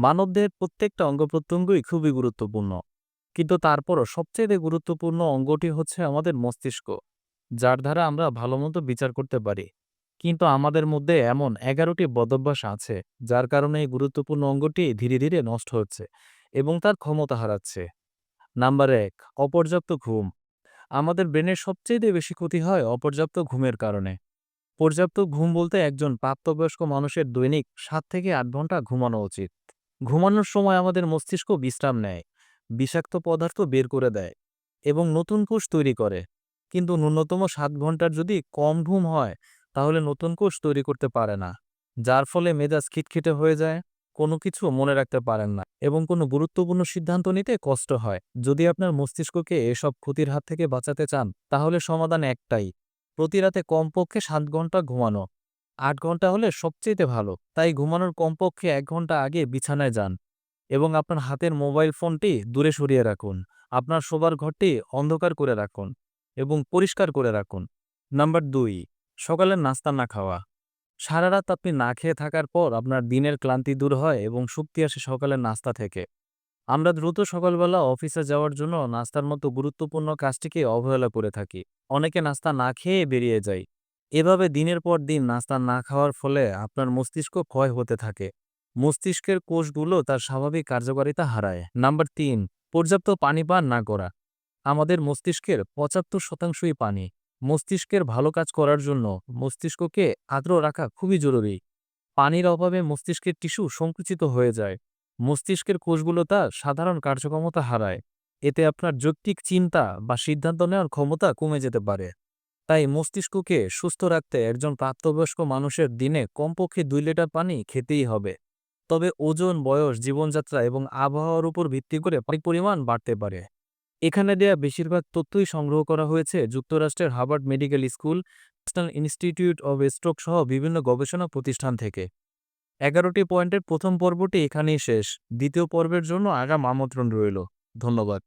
মানবদেহের প্রত্যেকটা অঙ্গ প্রত্যঙ্গই খুবই গুরুত্বপূর্ণ। কিন্তু তারপরও সবচেয়ে গুরুত্বপূর্ণ অঙ্গটি হচ্ছে আমাদের মস্তিষ্ক, যার দ্বারা আমরা ভালো মতো বিচার করতে পারি। কিন্তু আমাদের মধ্যে এমন এগারোটি বদভ্যাস আছে, যার কারণে এই গুরুত্বপূর্ণ অঙ্গটি ধীরে ধীরে নষ্ট হচ্ছে এবং তার ক্ষমতা হারাচ্ছে। নাম্বার এক, অপর্যাপ্ত ঘুম। আমাদের ব্রেনের সবচেয়ে বেশি ক্ষতি হয় অপর্যাপ্ত ঘুমের কারণে। পর্যাপ্ত ঘুম বলতে একজন প্রাপ্তবয়স্ক মানুষের দৈনিক সাত থেকে আট ঘণ্টা ঘুমানো উচিত। ঘুমানোর সময় আমাদের মস্তিষ্ক বিশ্রাম নেয়, বিষাক্ত পদার্থ বের করে দেয় এবং নতুন কোষ তৈরি করে। কিন্তু ন্যূনতম সাত ঘণ্টার যদি কম ঘুম হয়, তাহলে নতুন কোষ তৈরি করতে পারে না, যার ফলে মেজাজ খিটখিটে হয়ে যায়, কোনো কিছু মনে রাখতে পারেন না এবং কোনো গুরুত্বপূর্ণ সিদ্ধান্ত নিতে কষ্ট হয়। যদি আপনার মস্তিষ্ককে এসব ক্ষতির হাত থেকে বাঁচাতে চান, তাহলে সমাধান একটাই, প্রতি রাতে কমপক্ষে সাত ঘণ্টা ঘুমানো। আট ঘণ্টা হলে সবচেয়ে ভালো। তাই ঘুমানোর কমপক্ষে এক ঘণ্টা আগে বিছানায় যান এবং আপনার হাতের মোবাইল ফোনটি দূরে সরিয়ে রাখুন। আপনার শোবার ঘরটি অন্ধকার করে রাখুন এবং পরিষ্কার করে রাখুন। নাম্বার দুই, সকালের নাস্তা না খাওয়া। সারা রাত আপনি না খেয়ে থাকার পর আপনার দিনের ক্লান্তি দূর হয় এবং শক্তি আসে সকালের নাস্তা থেকে। আমরা দ্রুত সকালবেলা অফিসে যাওয়ার জন্য নাস্তার মতো গুরুত্বপূর্ণ কাজটিকে অবহেলা করে থাকি। অনেকে নাস্তা না খেয়ে বেরিয়ে যায়। এভাবে দিনের পর দিন নাস্তা না খাওয়ার ফলে আপনার মস্তিষ্ক ক্ষয় হতে থাকে। মস্তিষ্কের কোষগুলো তার স্বাভাবিক কার্যকারিতা হারায়। নাম্বার তিন, পর্যাপ্ত পানি পান না করা। আমাদের মস্তিষ্কের পঁচাত্তর শতাংশই পানি। মস্তিষ্কের ভালো কাজ করার জন্য মস্তিষ্ককে আর্দ্র রাখা খুবই জরুরি। পানির অভাবে মস্তিষ্কের টিস্যু সংকুচিত হয়ে যায়। মস্তিষ্কের কোষগুলো তার সাধারণ কার্যক্ষমতা হারায়। এতে আপনার যৌক্তিক চিন্তা বা সিদ্ধান্ত নেওয়ার ক্ষমতা কমে যেতে পারে। তাই মস্তিষ্ককে সুস্থ রাখতে একজন প্রাপ্তবয়স্ক মানুষের দিনে কমপক্ষে দুই লিটার পানি খেতেই হবে। তবে ওজন, বয়স, জীবনযাত্রা এবং আবহাওয়ার উপর ভিত্তি করে পানির পরিমাণ বাড়তে পারে। এখানে দেয়া বেশিরভাগ তথ্যই সংগ্রহ করা হয়েছে যুক্তরাষ্ট্রের Harvard medical school, national institute of stroke সহ বিভিন্ন গবেষণা প্রতিষ্ঠান থেকে। এগারোটি পয়েন্টের প্রথম পর্বটি এখানেই শেষ। দ্বিতীয় পর্বের জন্য আগাম আমন্ত্রণ রইল। ধন্যবাদ।